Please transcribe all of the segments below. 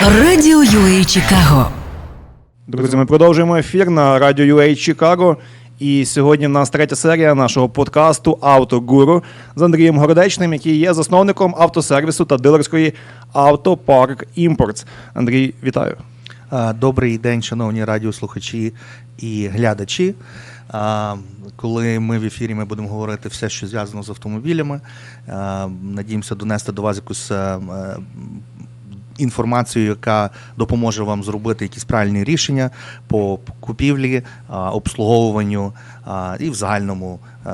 Радіо UA Чикаго. Друзі, ми продовжуємо ефір на радіо UA Чикаго. І сьогодні в нас третя серія нашого подкасту Автогуру з Андрієм Городечним, який є засновником автосервісу та дилерської Автопарк Імпортс. Андрій, вітаю. Добрий день, шановні радіослухачі і глядачі. Коли ми в ефірі, ми будемо говорити все, що зв'язано з автомобілями. Надіємося донести до вас якусь інформацію, яка допоможе вам зробити якісь правильні рішення по купівлі, обслуговуванню і в загальному е,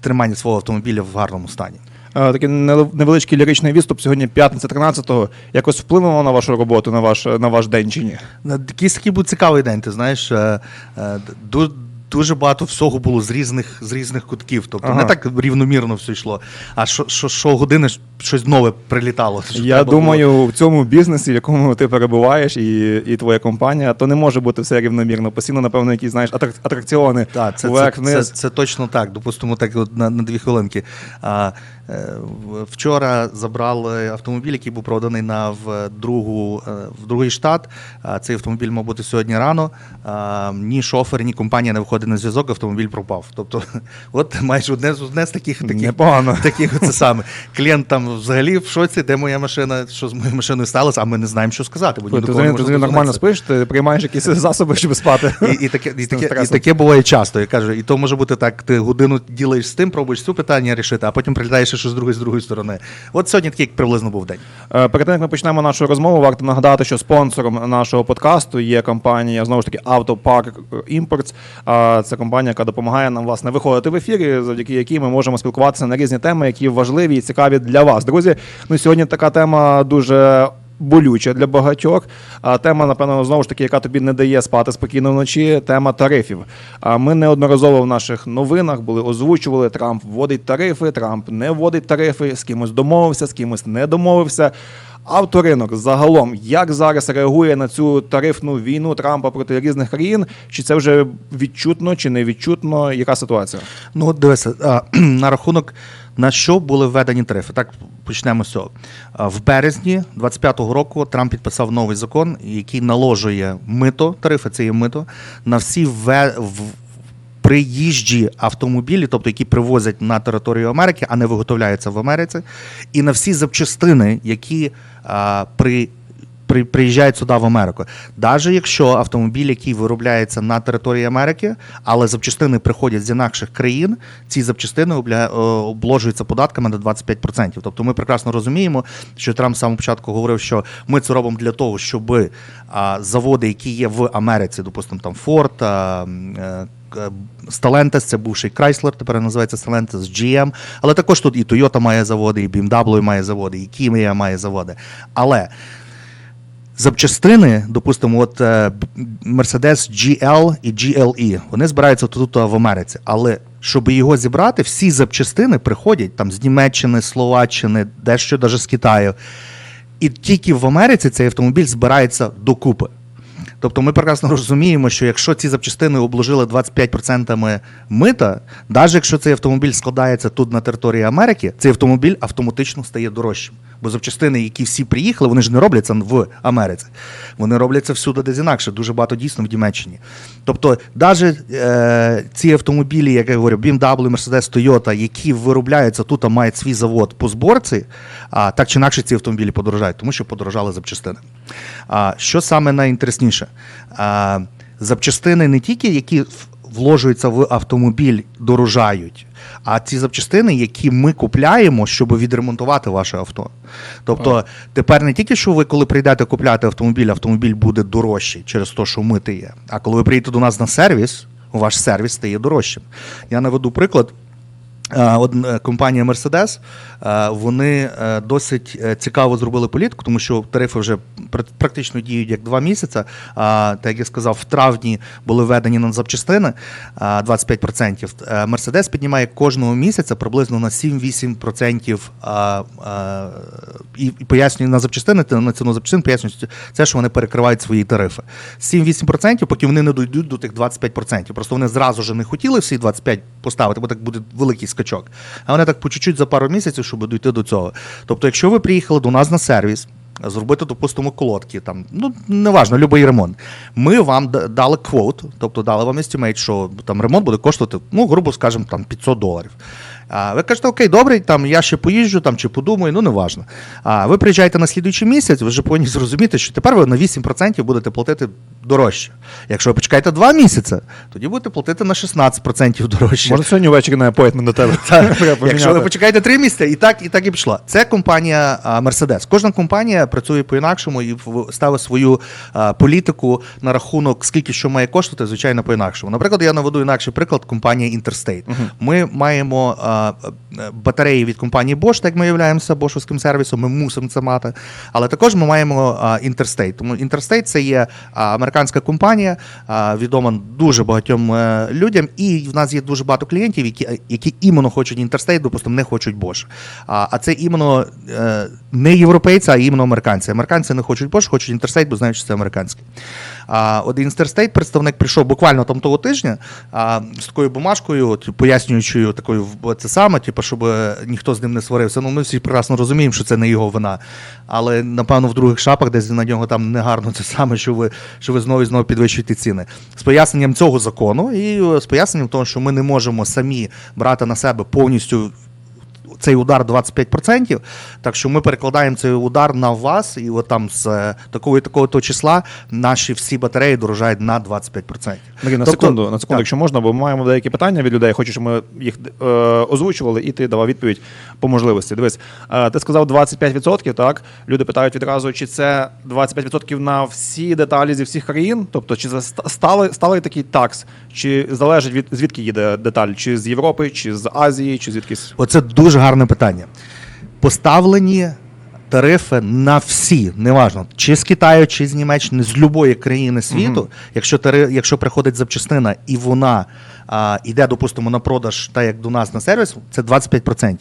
триманні свого автомобіля в гарному стані. Е, Такий невеличкий ліричний відступ сьогодні, п'ятниця 13-го. Якось вплинуло на вашу роботу, на ваш, на ваш день чи ні? Якийсь такий був цікавий день, ти знаєш. е, е, ду- Дуже багато всього було з різних, з різних кутків. Тобто Ага. не так рівномірно все йшло, а що, що, що години щось нове прилітало. що Я думаю, думаю, в цьому бізнесі, в якому ти перебуваєш, і, і твоя компанія, то не може бути все рівномірно. Постійно, напевно, якісь знаєш атрак- атракціони Так, це, це, вверх, це, вниз. це, точно так. Допустимо, так от на, на дві хвилинки. А, вчора забрали автомобіль, який був проданий на в другу е, в другий штат. А, цей автомобіль мав бути сьогодні рано. Ні шофер, ні компанія не виходить на зв'язок, автомобіль пропав. Тобто, от майже одне з одне з таких таких Непогано. таких це саме. Клієнт там взагалі в шоці, де моя машина, що з моєю машиною сталося, а ми не знаємо, що сказати. Бо ні Ти, ти, ти, нормально спиш, ти приймаєш якісь засоби, щоб спати. І, і, таке, і, таке, і таке буває часто. Я кажу, і то може бути так: ти годину ділиш з тим, пробуєш цю питання рішити, а потім прилітаєш ще з другої з другої сторони. От сьогодні такий приблизно був день. Е, Перед тим, як ми почнемо нашу розмову, варто нагадати, що спонсором нашого подкасту є компанія знову ж таки Автопарк Імпортс. Це компанія, яка допомагає нам власне виходити в ефірі, завдяки якій ми можемо спілкуватися на різні теми, які важливі і цікаві для вас. Друзі, ну сьогодні така тема дуже. Болюча для багатьох. А тема, напевно, знову ж таки, яка тобі не дає спати спокійно вночі. Тема тарифів. А ми неодноразово в наших новинах були озвучували. Трамп вводить тарифи, Трамп не вводить тарифи, з кимось домовився, з кимось не домовився. Авторинок загалом, як зараз реагує на цю тарифну війну Трампа проти різних країн? Чи це вже відчутно, чи не відчутно? Яка ситуація? Ну, дивися, на рахунок на що були введені тарифи. Так почнемо з цього. В березні 25-го року Трамп підписав новий закон, який наложує мито, тарифи це є мито, на всі в- приїжджі автомобілі, тобто які привозять на територію Америки, а не виготовляються в Америці, і на всі запчастини, які а, при, приїжджають сюди в Америку. Навіть якщо автомобіль, який виробляється на території Америки, але запчастини приходять з інакших країн, ці запчастини е, обложуються податками на 25%. Тобто ми прекрасно розуміємо, що Трамп з початку говорив, що ми це робимо для того, щоб заводи, які є в Америці, допустимо, там к- Stellantis, це бувший Chrysler, тепер називається Stellantis, GM, але також тут і Toyota має заводи, і BMW має заводи, і Kia має заводи. Але запчастини, допустимо, от е, Mercedes GL і GLE, вони збираються тут в Америці. Але щоб його зібрати, всі запчастини приходять там з Німеччини, Словаччини, дещо навіть з Китаю. І тільки в Америці цей автомобіль збирається докупи. Тобто ми прекрасно розуміємо, що якщо ці запчастини обложили 25% мита, навіть якщо цей автомобіль складається тут на території Америки, цей автомобіль автоматично стає дорожчим. Бо запчастини, які всі приїхали, вони ж не робляться в Америці. Вони робляться всюди десь інакше, дуже багато дійсно в Німеччині. Тобто, навіть е, ці автомобілі, як я говорю, BMW, Mercedes, Toyota, які виробляються тут, а мають свій завод по зборці, а, так чи інакше ці автомобілі подорожають, тому що подорожали запчастини. А, що саме найінтересніше? А, запчастини не тільки які вложуються в автомобіль, дорожають, а ці запчастини, які ми купляємо, щоб відремонтувати ваше авто. Тобто, тепер не тільки що ви, коли прийдете купляти автомобіль, автомобіль буде дорожчий через те, що мити є. А коли ви приїдете до нас на сервіс, ваш сервіс стає дорожчим. Я наведу приклад. Е, е, компанія е, вони е, досить цікаво зробили політику, тому що тарифи вже практично діють як два місяці. А, Так як я сказав, в травні були введені на запчастини 25%. Е, Mercedes піднімає кожного місяця приблизно на 7-8% а, а, і, пояснює на запчастини, на ціну запчастин, пояснюють це, що вони перекривають свої тарифи. 7-8%, поки вони не дійдуть до тих 25%. Просто вони зразу ж не хотіли всі 25% поставити, бо так буде великий скачок. А вони так по чуть-чуть за пару місяців, щоб дійти до цього. Тобто, якщо ви приїхали до нас на сервіс, зробити, допустимо, колодки, там, ну, неважно, будь-який ремонт. Ми вам дали квот, тобто дали вам естімейт, що там ремонт буде коштувати, ну, грубо скажемо, там 500 доларів. А ви кажете, окей, добре, там я ще поїжджу там, чи подумаю, ну неважно. А ви приїжджаєте на слідуючий місяць, ви вже повинні зрозуміти, що тепер ви на 8% будете платити дорожче. Якщо ви почекаєте 2 місяці, тоді будете платити на 16% дорожче. Можна сьогодні ввечері на апойтмент до тебе. Якщо ви почекаєте три місяці, і так, і так і пішло. Це компанія Mercedes. Кожна компанія працює по-інакшому і ставить свою політику на рахунок, скільки що має коштувати, звичайно, по-інакшому. Наприклад, я наведу інакший приклад компанія Interstate. Ми маємо а, батареї від компанії Bosch, так як ми являємося бошовським сервісом, ми мусимо це мати. Але також ми маємо Interstate. Тому Interstate це є американська компанія, відома дуже багатьом е, людям, і в нас є дуже багато клієнтів, які, які іменно хочуть Interstate, допустимо, не хочуть Bosch. А, це іменно е, не європейці, а іменно американці. Американці не хочуть Bosch, хочуть Interstate, бо знають, що це американський. От Interstate представник прийшов буквально там того тижня з такою бумажкою, пояснюючою такою в- це саме, типу, щоб ніхто з ним не сварився. Ну, ми всі прекрасно розуміємо, що це не його вина. Але напевно в других шапах, десь на нього там негарно це саме, що ви, що ви знову і знову підвищуєте ціни. З поясненням цього закону і е, з поясненням того, що ми не можемо самі брати на себе повністю цей удар 25%, так що ми перекладаємо цей удар на вас, і от там з е, такого і такого то числа наші всі батареї дорожають на 25%. Андрій, на Тобто- секунду, на секунду, так. якщо можна, бо ми маємо деякі питання від людей. Хочу, щоб ми їх е, озвучували, і ти давав відповідь по можливості. Дивись, е, ти сказав 25%, так? Люди питають відразу, чи це 25% на всі деталі зі всіх країн? Тобто, чи це ста- сталий, сталий такий такс, чи залежить від звідки їде деталь? Чи з Європи, чи з Азії, чи звідкись? Оце дуже гарне питання. Поставлені тарифи на всі, неважно, чи з Китаю, чи з Німеччини, з будь-якої країни світу, якщо, тари, якщо приходить запчастина і вона а, йде, допустимо, на продаж, так як до нас на сервіс, це 25%.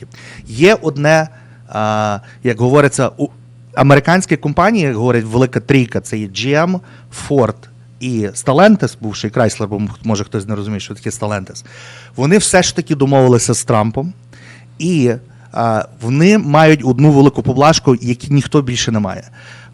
Є одне, а, як говориться, у американські компанії, як говорять, велика трійка, це є GM, Ford і Stellantis, бувший Chrysler, бо може хтось не розуміє, що таке Stellantis, вони все ж таки домовилися з Трампом. І а, вони мають одну велику поблажку, яку ніхто більше не має.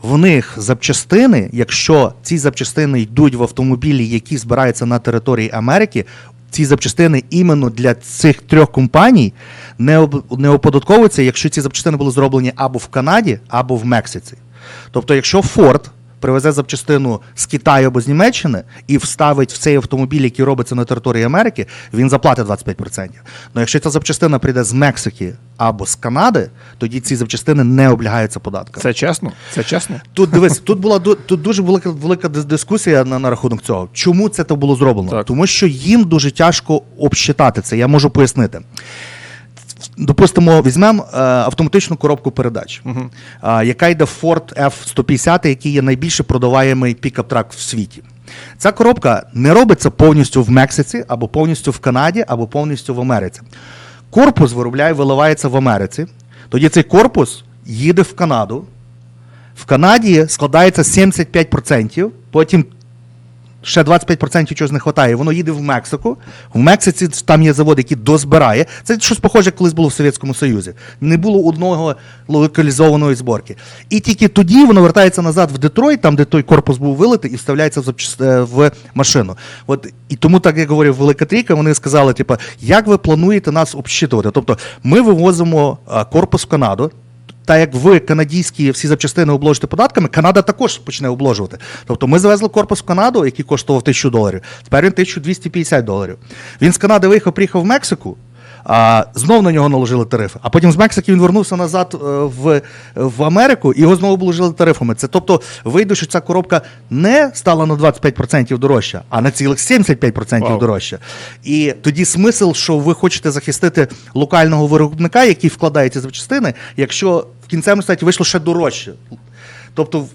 В них запчастини, якщо ці запчастини йдуть в автомобілі, які збираються на території Америки, ці запчастини іменно для цих трьох компаній не, об, не оподатковуються, якщо ці запчастини були зроблені або в Канаді, або в Мексиці. Тобто, якщо Ford привезе запчастину з Китаю або з Німеччини і вставить в цей автомобіль, який робиться на території Америки, він заплатить 25%. Але якщо ця запчастина прийде з Мексики або з Канади, тоді ці запчастини не облягаються податками. Це чесно? Це чесно? Тут дивись, тут була тут дуже велика велика дискусія на, на рахунок цього. Чому це то було зроблено? Так. Тому що їм дуже тяжко обсчитати це. Я можу пояснити. Допустимо, візьмемо е, автоматичну коробку передач, е, яка йде в Ford F-150, який є найбільше продаваємий пікап-трак в світі. Ця коробка не робиться повністю в Мексиці, або повністю в Канаді, або повністю в Америці. Корпус виробляє, виливається в Америці. Тоді цей корпус їде в Канаду. В Канаді складається 75%, потім ще 25% чогось не вистачає. Воно їде в Мексику. В Мексиці там є завод, який дозбирає. Це щось похоже, колись було в Совєтському Союзі. Не було одного локалізованої зборки. І тільки тоді воно вертається назад в Детройт, там, де той корпус був вилитий, і вставляється в, е, машину. От і тому, так як говорив Велика Трійка, вони сказали: типу, як ви плануєте нас обсчитувати? Тобто, ми вивозимо корпус в Канаду. Та як ви канадійські всі запчастини обложите податками, Канада також почне обложувати. Тобто ми завезли корпус в Канаду, який коштував 1000 доларів. Тепер він 1250 доларів. Він з Канади виїхав, приїхав в Мексику. А, знов на нього наложили тарифи. А потім з Мексики він вернувся назад е, в, в Америку і його знову обложили тарифами. Це тобто вийде, що ця коробка не стала на 25% дорожча, а на цілих 75% Вау. дорожча. І тоді смисл, що ви хочете захистити локального виробника, який вкладає ці запчастини, якщо в кінцевому статі вийшло ще дорожче. Тобто,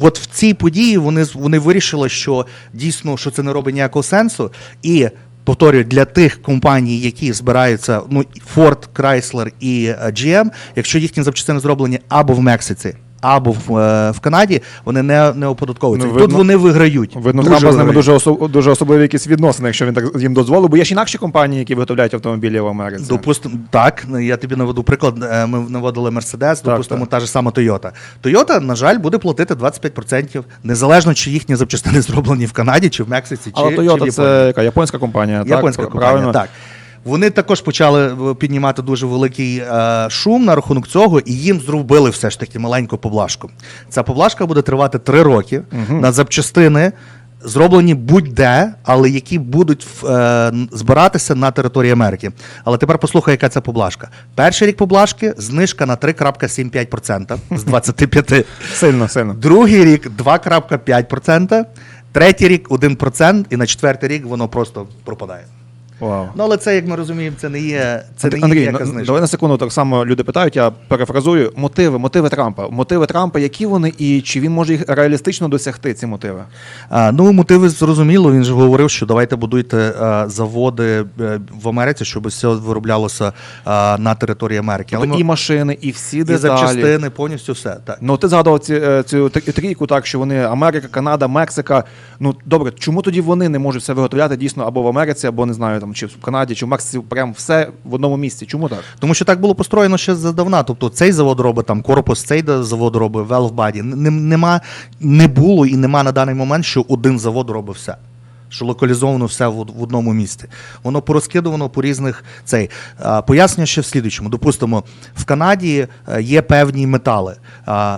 от в цій події вони, вони вирішили, що дійсно що це не робить ніякого сенсу. І повторюю, для тих компаній, які збираються, ну Ford, Chrysler і е, GM, якщо їхні запчастини зроблені або в Мексиці, або в, е, в Канаді, вони не, не оподатковуються. Ну, І тут вони виграють. Видно, Дуже Трампа з ними дуже, осо- дуже особливі якісь відносини, якщо він так їм дозволив. Бо є ж інакші компанії, які виготовляють автомобілі в Америці. Допустимо, так, ну, я тобі наведу приклад. Е, Ми наводили Mercedes, допустимо, так. та ж сама Toyota. Toyota, на жаль, буде платити 25%, незалежно чи їхні запчастини зроблені в Канаді, чи в Мексиці, чи, Але чи в Японії. це яка японська компанія. Японська так, компанія, правильно? так. Вони також почали е, піднімати дуже великий е, шум на рахунок цього, і їм зробили все ж таки маленьку поблажку. Ця поблажка буде тривати три роки на запчастини. Зроблені будь-де, але які будуть е, збиратися на території Америки. Але тепер послухай, яка це поблажка. Перший рік поблажки знижка на 3,75% з 25%. Сильно, сильно. Другий рік 2,5%, третій рік 1%, і на четвертий рік воно просто пропадає. Вау. Ну, але це, як ми розуміємо, це не є, це не є Андрій, ніяка на- знижка. давай на секунду так само люди питають, я перефразую. Мотиви, мотиви Трампа. Мотиви Трампа, які вони і чи він може їх реалістично досягти, ці мотиви? А, ну, мотиви зрозуміло. Він же говорив, що давайте будуйте а, заводи е, в Америці, щоб все вироблялося а, на території Америки. Але Тобто ми- і машини, і всі і деталі. запчастини, повністю все. Так. Ну, ти згадував ці, е, цю трійку, так що вони Америка, Канада, Мексика. Ну добре, чому тоді вони не можуть все виготовляти дійсно або в Америці, або не знаю, там чи в Канаді, чи в Мексиці, прям все в одному місці. Чому так? Тому що так було построєно ще задавна. Тобто цей завод робить там корпус, цей завод робить. Н- Нема, не було і нема на даний момент, що один завод робить все. Що локалізовано все в, одному місці. Воно порозкидувано по різних цей. А, пояснення ще в слідуючому. Допустимо, в Канаді е, є певні метали.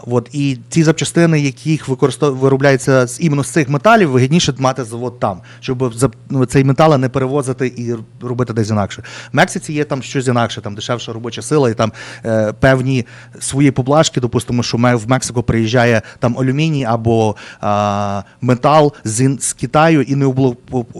От, і ті запчастини, яких виробляються з іменно з цих металів, вигідніше мати завод там, щоб ну, цей метал не перевозити і робити десь інакше. В Мексиці є там щось інакше, там дешевша робоча сила, і там е, певні свої поблажки. Допустимо, що в Мексику приїжджає там алюміній або метал з, Китаю і не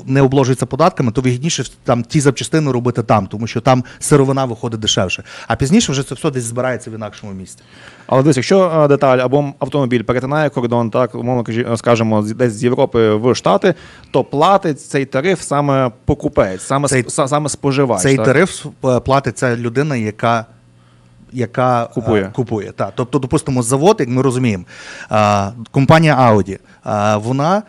не обложується податками, то вигідніше там ті запчастини робити там, тому що там сировина виходить дешевше. А пізніше вже це все десь збирається в інакшому місці. Але дивись, якщо е, деталь або автомобіль перетинає кордон, так умовно скажемо, з- десь з Європи в Штати, то платить цей тариф саме покупець, саме Цей- саме споживач. Цей так? тариф е, платить ця людина, яка. Яка е, Купує. купує. Та. Тобто, допустимо, завод, як ми розуміємо, е, компанія Audi, е, вона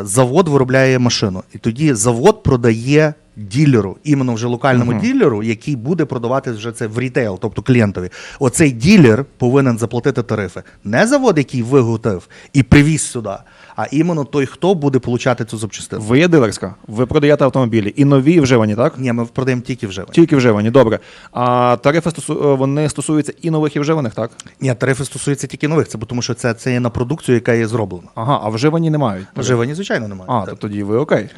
завод виробляє машину, і тоді завод продає ділеру, іменно вже локальному ділеру, який буде продавати вже це в рітейл, тобто клієнтові. Оцей ділер повинен заплатити тарифи. Не завод, який виготовив і привіз сюди, а іменно той, хто буде получати цю запчастину. Ви є дилерська, ви продаєте автомобілі і нові, і вживані, так? Ні, ми продаємо тільки вже. Тільки вживані, добре. А тарифи стосу... е, вони стосуються і нових, і вживаних, так? Ні, тарифи стосуються тільки нових, це тому, що це, це є на продукцію, яка є зроблена. Ага, а вживані не мають. Вживані, звичайно, немає. А, Так. то тоді ви окей.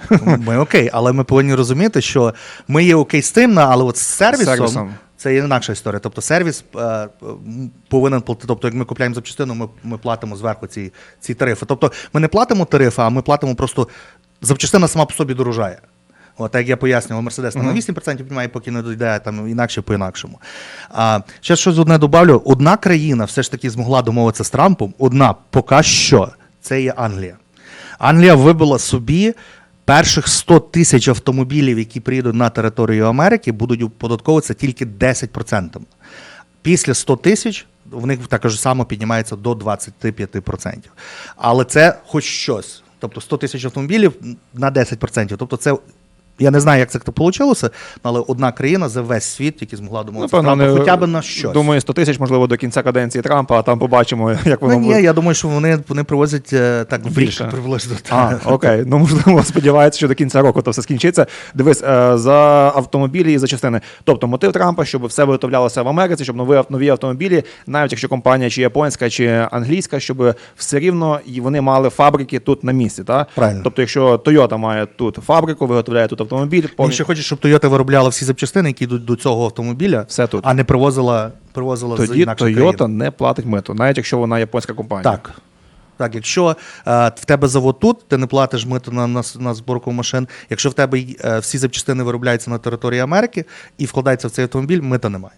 Ми окей, але ми повинні розуміти, що ми є окей з тим, але от з сервісом, Сервісом. це є інакша історія. Тобто сервіс е, повинен платити. Тобто, як ми купляємо запчастину, ми, ми платимо зверху ці, ці тарифи. Тобто ми не платимо тарифи, а ми платимо просто запчастина сама по собі дорожає. От, як я пояснював, Мерседес там на 8% піднімає, поки не дойде, там інакше по-інакшому. А, ще щось одне добавлю. Одна країна все ж таки змогла домовитися з Трампом, одна поки що, це є Англія. Англія вибила собі перших 100 тисяч автомобілів, які приїдуть на територію Америки, будуть оподатковуватися тільки 10%. Після 100 тисяч в них також само піднімається до 25%. Але це хоч щось. Тобто 100 тисяч автомобілів на 10%. Тобто це. Я не знаю, як це так вийшло, але одна країна за весь світ, яка змогла домовитися Трампом, не- хоча б на щось. Думаю, 100 тисяч, можливо, до кінця каденції Трампа, а там побачимо, як Ну, воно ні, буде. я думаю, що вони, вони привозять е, так в рік приблизно. А, окей. Ну можливо, сподівається, що до кінця року то все скінчиться. Дивись, е, за автомобілі і за частини. Тобто мотив Трампа, щоб все виготовлялося в Америці, щоб нові, нові автомобілі, навіть якщо компанія чи японська, чи англійська, щоб все рівно і вони мали фабрики тут на місці. Та? Правильно. Тобто, якщо Toyota має тут фабрику, виготовляє тут автомобіль, Він ще хоче, щоб Toyota виробляла всі запчастини, які йдуть до цього автомобіля, Все тут. а не привозила, привозила з тоді інакших Toyota країн. не платить мито, навіть якщо вона японська компанія. Так. Так, якщо е, в тебе завод тут, ти не платиш мито на, на, на зборку машин. Якщо в тебе е, всі запчастини виробляються на території Америки і вкладаються в цей автомобіль, мита немає.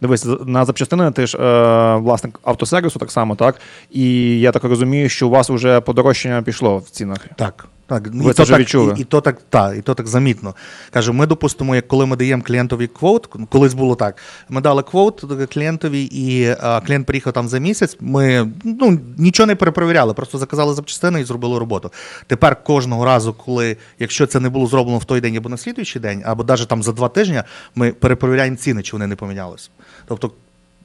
Дивись, на запчастини ти ж е, власник автосервісу так само, так? І я так розумію, що у вас вже подорожчання пішло в цінах. Так. Так, Ви і це то вже так, відчули? І, і то так, та, і то так замітно. Каже, ми допустимо, як коли ми даємо клієнтові квот, колись було так. Ми дали квот клієнтові, і а, клієнт приїхав там за місяць. Ми ну, нічого не перепровіряли, просто заказали запчастини і зробили роботу. Тепер кожного разу, коли, якщо це не було зроблено в той день або на слідуючий день, або навіть там за два тижні, ми перепровіряємо ціни, чи вони не помінялися. Тобто.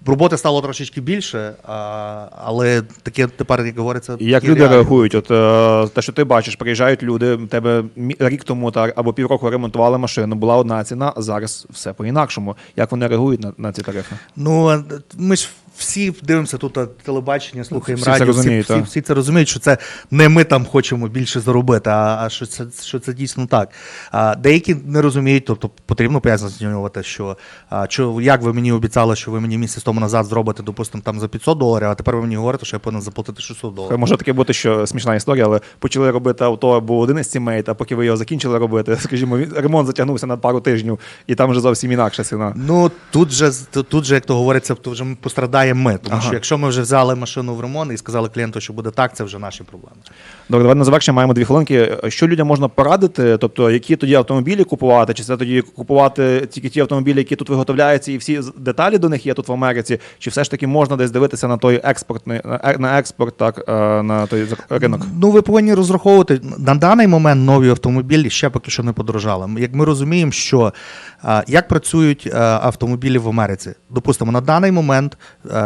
Роботи стало трошечки більше, а, але таке тепер, як говориться, як люди реагують? От е, те, що ти бачиш, приїжджають люди, тебе рік тому та або півроку ремонтували машину, була одна ціна, а зараз все по-інакшому. Як вони реагують на, на ці тарифи? Ну, ми ж всі дивимося тут телебачення, слухаємо Всі радіо. розуміють, всі, всі, всі це розуміють, що це не ми там хочемо більше заробити, а, а що, це, що це дійсно так. А, деякі не розуміють, тобто потрібно пояснювати, що, а, що як ви мені обіцяли, що ви мені місяць тому назад зробите, допустимо, там за 500 доларів, а тепер ви мені говорите, що я повинен заплатити 600 доларів. Може таке бути, що смішна історія, але почали робити авто, був один із сімейт, а поки ви його закінчили робити, скажімо, ремонт затягнувся на пару тижнів, і там вже зовсім інакша ціна. Ну тут же тут же, як то говориться, то вже ми пострадаємо ми. Тому Ага. що якщо ми вже взяли машину в ремонт і сказали клієнту, що буде так, це вже наші проблеми. Добре, давай на завершення маємо дві хвилинки. Що людям можна порадити? Тобто, які тоді автомобілі купувати? Чи це тоді купувати тільки ті автомобілі, які тут виготовляються, і всі деталі до них є тут в Америці? Чи все ж таки можна десь дивитися на той експортний на е- експорт, так е, на той ринок? Ну, ви повинні розраховувати на даний момент нові автомобілі ще поки що не подорожали. Як ми розуміємо, що як працюють автомобілі в Америці, допустимо, на даний момент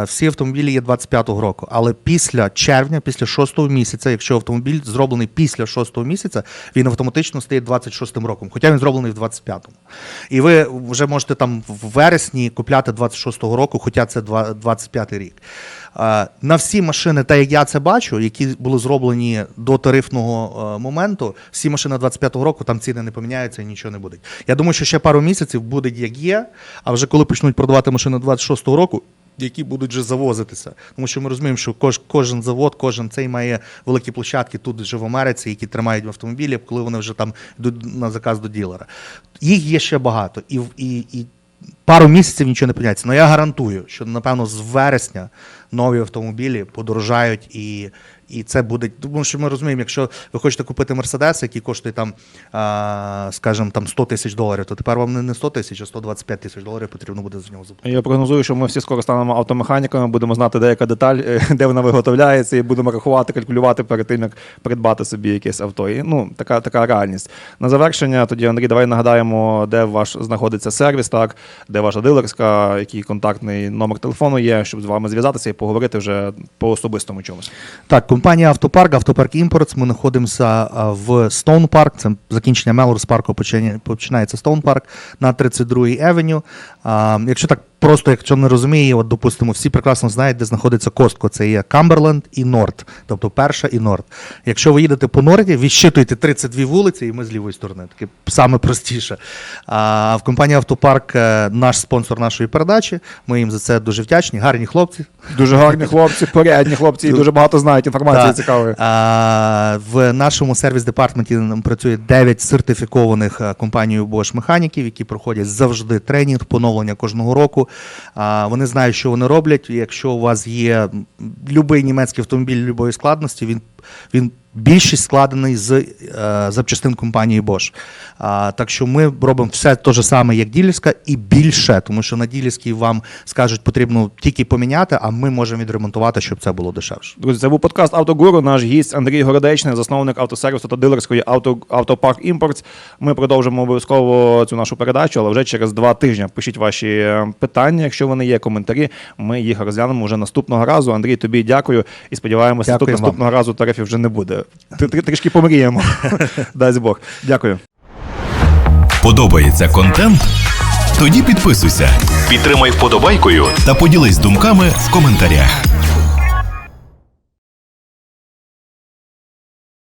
всі автомобілі є 25-го року, але після червня, після 6-го місяця, якщо автомобіль зроблений після 6-го місяця, він автоматично стає 26-м роком, хоча він зроблений в 25-му. І ви вже можете там в вересні купляти 26-го року, хоча це два- 25-й рік. Е, На всі машини, так як я це бачу, які були зроблені до тарифного е, моменту, всі машини 25-го року, там ціни не поміняються і нічого не буде. Я думаю, що ще пару місяців буде як є, а вже коли почнуть продавати машини 26-го року. Які будуть вже завозитися, тому що ми розуміємо, що кож, кожен завод, кожен цей має великі площадки тут вже в Америці, які тримають в автомобілі, коли вони вже там йдуть на заказ до ділера. Їх є ще багато, і, і, і пару місяців нічого не поняться. Але я гарантую, що напевно з вересня нові автомобілі подорожають і. І це буде, тому що ми розуміємо, якщо ви хочете купити Мерседес, який коштує там, скажімо, там 100 тисяч доларів, то тепер вам не- не 100 тисяч, а 125 тисяч доларів потрібно буде за нього заплатити. Я прогнозую, що ми всі скоро станемо автомеханіками, будемо знати деяка деталь, е, де вона виготовляється, і будемо рахувати, калькулювати перед тим, як придбати собі якесь авто. І, ну, така, така реальність. На завершення тоді, Андрій, давай нагадаємо, де ваш знаходиться сервіс, так, де ваша дилерська, який контактний номер телефону є, щоб з вами зв'язатися і поговорити вже по особистому чомусь. Так, компанія Автопарк, Автопарк Імпортс. Ми знаходимося в Стоун Парк. Це закінчення Мелорс парку починається Стоун Парк на 32-й Евеню. Якщо так просто, якщо не розуміє, от допустимо, всі прекрасно знають, де знаходиться Костко. Це є Камберленд і Норд, тобто перша і Норд. Якщо ви їдете по Норді, відщитуйте 32 вулиці, і ми з лівої сторони. Таке саме простіше. А в компанії Автопарк е, наш спонсор нашої передачі. Ми їм за це дуже вдячні. Гарні хлопці. Дуже гарні хлопці, порядні хлопці, і дуже багато знають інформації цікавої. А, в нашому сервіс-департменті нам працює 9 сертифікованих а, компанією Bosch механіків, які проходять завжди тренінг, поновлення кожного року. Вони знають, що вони роблять. Якщо у вас є будь-який німецький автомобіль любої складності, він, він більшість складений з е, запчастин компанії Bosch. А, так що ми робимо все те ж саме, як ділерська, і більше, тому що на ділерській вам скажуть, потрібно тільки поміняти, а ми можемо відремонтувати, щоб це було дешевше. Друзі, це був подкаст Автогуру. Наш гість Андрій Городечний, засновник автосервісу та дилерської авто, Автопарк Імпортс. Ми продовжимо обов'язково цю нашу передачу, але вже через два тижні. Пишіть ваші е, питання, якщо вони є, коментарі. Ми їх розглянемо вже наступного разу. Андрій, тобі дякую і сподіваємося, тут Дякую наступного разу тарифів вже не буде. Трішки помріємо. Дасть Бог. Дякую. Подобається контент? Тоді підписуйся, підтримай вподобайкою та поділись думками в коментарях.